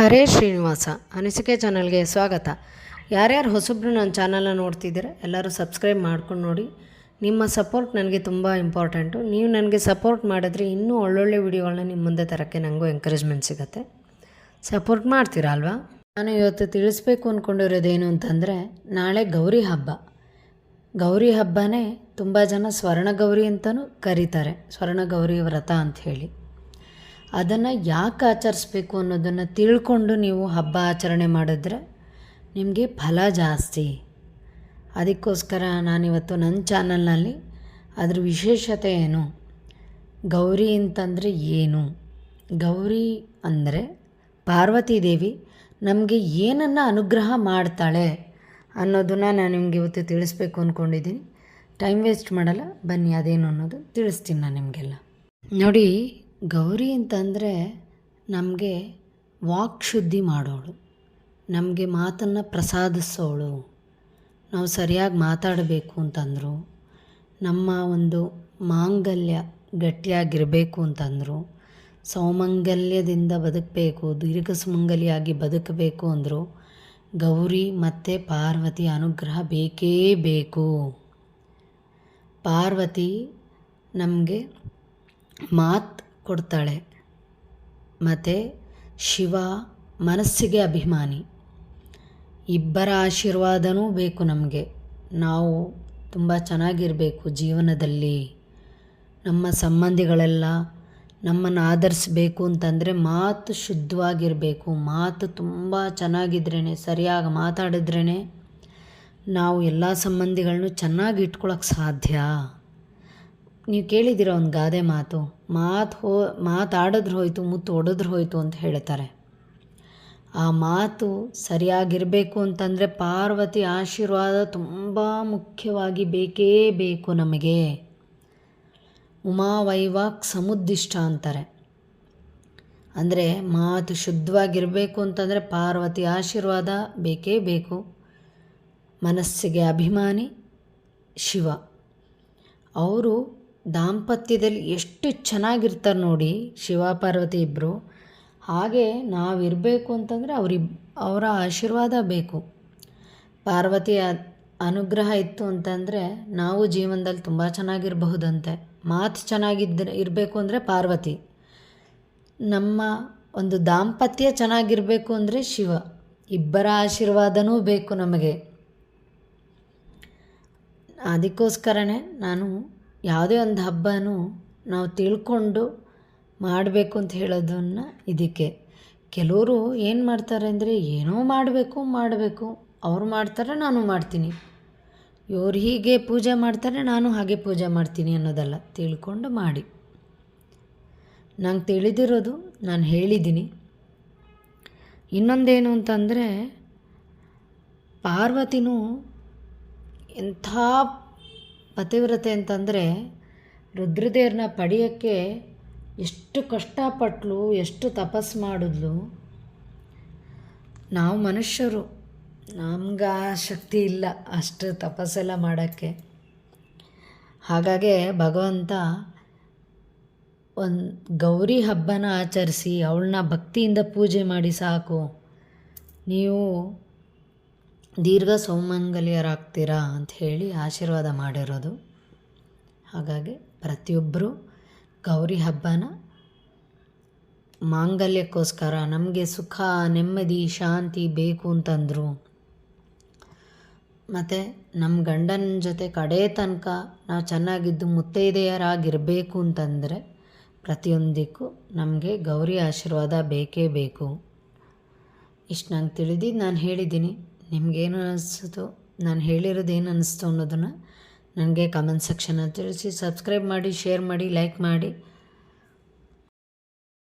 ಹರೇ ಶ್ರೀನಿವಾಸ, ಅನಿಸಿಕೆ ಚಾನಲ್ಗೆ ಸ್ವಾಗತ. ಯಾರ್ಯಾರು ಹೊಸಬ್ರು ನನ್ನ ಚಾನಲ್ನ ನೋಡ್ತಿದ್ದೀರಾ, ಎಲ್ಲರೂ ಸಬ್ಸ್ಕ್ರೈಬ್ ಮಾಡ್ಕೊಂಡು ನೋಡಿ. ನಿಮ್ಮ ಸಪೋರ್ಟ್ ನನಗೆ ತುಂಬ ಇಂಪಾರ್ಟೆಂಟು ನೀವು ನನಗೆ ಸಪೋರ್ಟ್ ಮಾಡಿದ್ರೆ ಇನ್ನೂ ಒಳ್ಳೊಳ್ಳೆ ವಿಡಿಯೋಗಳನ್ನ ನಿಮ್ಮ ಮುಂದೆ ತರೋಕ್ಕೆ ನನಗೂ ಎಂಕರೇಜ್ಮೆಂಟ್ ಸಿಗುತ್ತೆ. ಸಪೋರ್ಟ್ ಮಾಡ್ತೀರಾ ಅಲ್ವಾ? ನಾನು ಇವತ್ತು ತಿಳಿಸ್ಬೇಕು ಅಂದ್ಕೊಂಡಿರೋದೇನು ಅಂತಂದರೆ, ನಾಳೆ ಗೌರಿ ಹಬ್ಬ. ಗೌರಿ ಹಬ್ಬನೇ ತುಂಬ ಜನ ಸ್ವರ್ಣಗೌರಿ ಅಂತಲೂ ಕರೀತಾರೆ. ಸ್ವರ್ಣಗೌರಿ ವ್ರತ ಅಂಥೇಳಿ ಅದನ್ನು ಯಾಕೆ ಆಚರಿಸ್ಬೇಕು ಅನ್ನೋದನ್ನು ತಿಳ್ಕೊಂಡು ನೀವು ಹಬ್ಬ ಆಚರಣೆ ಮಾಡಿದ್ರೆ ನಿಮಗೆ ಫಲ ಜಾಸ್ತಿ. ಅದಕ್ಕೋಸ್ಕರ ನಾನಿವತ್ತು ನನ್ನ ಚಾನಲ್ನಲ್ಲಿ ಅದ್ರ ವಿಶೇಷತೆ ಏನು? ಗೌರಿ ಅಂತಂದರೆ ಏನು? ಗೌರಿ ಅಂದರೆ ಪಾರ್ವತಿ ದೇವಿ ನಮಗೆ ಏನನ್ನು ಅನುಗ್ರಹ ಮಾಡ್ತಾಳೆ ಅನ್ನೋದನ್ನು ನಾನು ನಿಮಗೆ ಇವತ್ತು ತಿಳಿಸ್ಬೇಕು ಅಂದ್ಕೊಂಡಿದ್ದೀನಿ ಟೈಮ್ ವೇಸ್ಟ್ ಮಾಡಲ್ಲ, ಬನ್ನಿ ಅದೇನು ಅನ್ನೋದು ತಿಳಿಸ್ತೀನಿ ನಾನು ನಿಮಗೆಲ್ಲ. ನೋಡಿ ಗೌರಿ ಅಂತಂದರೆ ನಮಗೆ ವಾಕ್ ಶುದ್ಧಿ ಮಾಡೋಳು. ನಮಗೆ ಮಾತನ್ನು ಪ್ರಸಾದಿಸೋಳು. ನಾವು ಸರಿಯಾಗಿ ಮಾತಾಡಬೇಕು ಅಂತಂದರು. ನಮ್ಮ ಒಂದು ಮಾಂಗಲ್ಯ ಗಟ್ಟಿಯಾಗಿರಬೇಕು ಅಂತಂದರು. ಸೌಮಂಗಲ್ಯದಿಂದ ಬದುಕಬೇಕು ದೀರ್ಘ ಸುಮಂಗಲಿಯಾಗಿ ಬದುಕಬೇಕು ಅಂದರು. ಗೌರಿ ಮತ್ತು ಪಾರ್ವತಿ ಅನುಗ್ರಹ ಬೇಕೇ ಬೇಕು. ಪಾರ್ವತಿ ನಮಗೆ ಮಾತು ಕೊಡ್ತಾಳೆ. ಮತ್ತು ಶಿವ ಮನಸ್ಸಿಗೆ ಅಭಿಮಾನಿ. ಇಬ್ಬರ ಆಶೀರ್ವಾದನೂ ಬೇಕು ನಮಗೆ. ನಾವು ತುಂಬ ಚೆನ್ನಾಗಿರಬೇಕು ಜೀವನದಲ್ಲಿ. ನಮ್ಮ ಸಂಬಂಧಿಗಳೆಲ್ಲ ನಮ್ಮನ್ನು ಆಧರಿಸ್ಬೇಕು ಅಂತಂದರೆ ಮಾತು ಶುದ್ಧವಾಗಿರಬೇಕು. ಮಾತು ತುಂಬ ಚೆನ್ನಾಗಿದ್ರೇ ಸರಿಯಾಗಿ ಮಾತಾಡಿದ್ರೇ ನಾವು ಎಲ್ಲ ಸಂಬಂಧಿಗಳನ್ನೂ ಚೆನ್ನಾಗಿ ಇಟ್ಕೊಳಕ್ಕೆ ಸಾಧ್ಯ. ನೀವು ಕೇಳಿದ್ದೀರ ಒಂದು ಗಾದೆ ಮಾತು ಮಾತು ಹೋ, ಮಾತಾಡಿದ್ರೆ ಹೋಯಿತು, ಮುತ್ತು ಹೊಡೆದ್ರೆ ಹೋಯಿತು ಅಂತ ಹೇಳ್ತಾರೆ. ಆ ಮಾತು ಸರಿಯಾಗಿರಬೇಕು ಅಂತಂದರೆ ಪಾರ್ವತಿ ಆಶೀರ್ವಾದ ತುಂಬ ಮುಖ್ಯವಾಗಿ ಬೇಕೇ ಬೇಕು ನಮಗೆ. ಉಮಾವೈವಾಕ್ ಸಮುದ್ದಿಷ್ಟ ಅಂತಾರೆ. ಅಂದರೆ ಮಾತು ಶುದ್ಧವಾಗಿರಬೇಕು ಅಂತಂದರೆ ಪಾರ್ವತಿ ಆಶೀರ್ವಾದ ಬೇಕೇ ಬೇಕು. ಮನಸ್ಸಿಗೆ ಅಭಿಮಾನಿ ಶಿವ. ಅವರು ದಾಂಪತ್ಯದಲ್ಲಿ ಎಷ್ಟು ಚೆನ್ನಾಗಿರ್ತಾರೆ ನೋಡಿ ಶಿವ ಪಾರ್ವತಿ ಇಬ್ಬರು ಹಾಗೆ ನಾವಿರಬೇಕು ಅಂತಂದರೆ ಅವರಿಬ್ ಅವರ ಆಶೀರ್ವಾದ ಬೇಕು. ಪಾರ್ವತಿಯ ಅನುಗ್ರಹ ಇತ್ತು ಅಂತಂದರೆ ನಾವು ಜೀವನದಲ್ಲಿ ತುಂಬ ಚೆನ್ನಾಗಿರಬಹುದಂತೆ. ಮಾತು ಚೆನ್ನಾಗಿದ್ದರೆ ಇರಬೇಕು ಅಂದರೆ ಪಾರ್ವತಿ. ನಮ್ಮ ಒಂದು ದಾಂಪತ್ಯ ಚೆನ್ನಾಗಿರಬೇಕು ಅಂದರೆ ಶಿವ. ಇಬ್ಬರ ಆಶೀರ್ವಾದನೂ ಬೇಕು ನಮಗೆ. ಅದಕ್ಕೋಸ್ಕರನೇ ನಾನು ಯಾವುದೇ ಒಂದು ಹಬ್ಬನೂ ನಾವು ತಿಳ್ಕೊಂಡು ಮಾಡಬೇಕು ಅಂತ ಹೇಳೋದನ್ನು ಇದಕ್ಕೆ. ಕೆಲವರು ಏನು ಮಾಡ್ತಾರೆ ಅಂದರೆ ಏನೋ ಮಾಡಬೇಕು ಮಾಡಬೇಕು. ಅವ್ರು ಮಾಡ್ತಾರೆ, ನಾನು ಮಾಡ್ತೀನಿ. ಇವ್ರು ಹೀಗೆ ಪೂಜೆ ಮಾಡ್ತಾರೆ, ನಾನು ಹಾಗೆ ಪೂಜೆ ಮಾಡ್ತೀನಿ ಅನ್ನೋದಲ್ಲ. ತಿಳ್ಕೊಂಡು ಮಾಡಿ. ನಂಗೆ ತಿಳಿದಿರೋದು ನಾನು ಹೇಳಿದ್ದೀನಿ. ಇನ್ನೊಂದೇನು ಅಂತಂದರೆ ಪಾರ್ವತಿನೂ ಎಂಥ ಪತಿವ್ರತೆ ಅಂತಂದರೆ ರುದ್ರದೇವ್ರನ್ನ ಪಡೆಯೋಕ್ಕೆ ಎಷ್ಟು ಕಷ್ಟಪಟ್ಲು, ಎಷ್ಟು ತಪಸ್ಸು ಮಾಡಿದ್ಲು. ನಾವು ಮನುಷ್ಯರು, ನಮ್ಗೆ ಆ ಶಕ್ತಿ ಇಲ್ಲ ಅಷ್ಟು ತಪಸ್ಸೆಲ್ಲ ಮಾಡೋಕ್ಕೆ. ಹಾಗಾಗಿ ಭಗವಂತ ಒಂದು ಗೌರಿ ಹಬ್ಬನ ಆಚರಿಸಿ, ಅವಳನ್ನ ಭಕ್ತಿಯಿಂದ ಪೂಜೆ ಮಾಡಿ ಸಾಕು. ನೀವು ದೀರ್ಘ ಸೌಮಂಗಲ್ಯರಾಗ್ತೀರಾ ಅಂತ ಹೇಳಿ ಆಶೀರ್ವಾದ ಮಾಡಿರೋದು. ಹಾಗಾಗಿ ಪ್ರತಿಯೊಬ್ಬರು ಗೌರಿ ಹಬ್ಬನ ಮಾಂಗಲ್ಯಕ್ಕೋಸ್ಕರ ನಮಗೆ ಸುಖ, ನೆಮ್ಮದಿ, ಶಾಂತಿ ಬೇಕು ಅಂತಂದರು. ಮತ್ತು ನಮ್ಮ ಗಂಡನ ಜೊತೆ ಕಡೆ ತನಕ ನಾವು ಚೆನ್ನಾಗಿದ್ದು ಮುತ್ತೈದೆಯರಾಗಿರಬೇಕು ಅಂತಂದರೆ ಪ್ರತಿಯೊಂದಕ್ಕೂ ನಮಗೆ ಗೌರಿ ಆಶೀರ್ವಾದ ಬೇಕೇ ಬೇಕು. ಇಷ್ಟು ನಂಗೆ ತಿಳಿದಿದ್ದು ನಾನು ಹೇಳಿದ್ದೀನಿ. ನಿಮಗೇನು ಅನ್ನಿಸ್ತು ನಾನು ಹೇಳಿರೋದು ಏನು ಅನ್ನಿಸ್ತು ಅನ್ನೋದನ್ನು ನನಗೆ ಕಮೆಂಟ್ ಸೆಕ್ಷನಲ್ಲಿ ತಿಳಿಸಿ. ಸಬ್ಸ್ಕ್ರೈಬ್ ಮಾಡಿ ಶೇರ್ ಮಾಡಿ ಲೈಕ್ ಮಾಡಿ.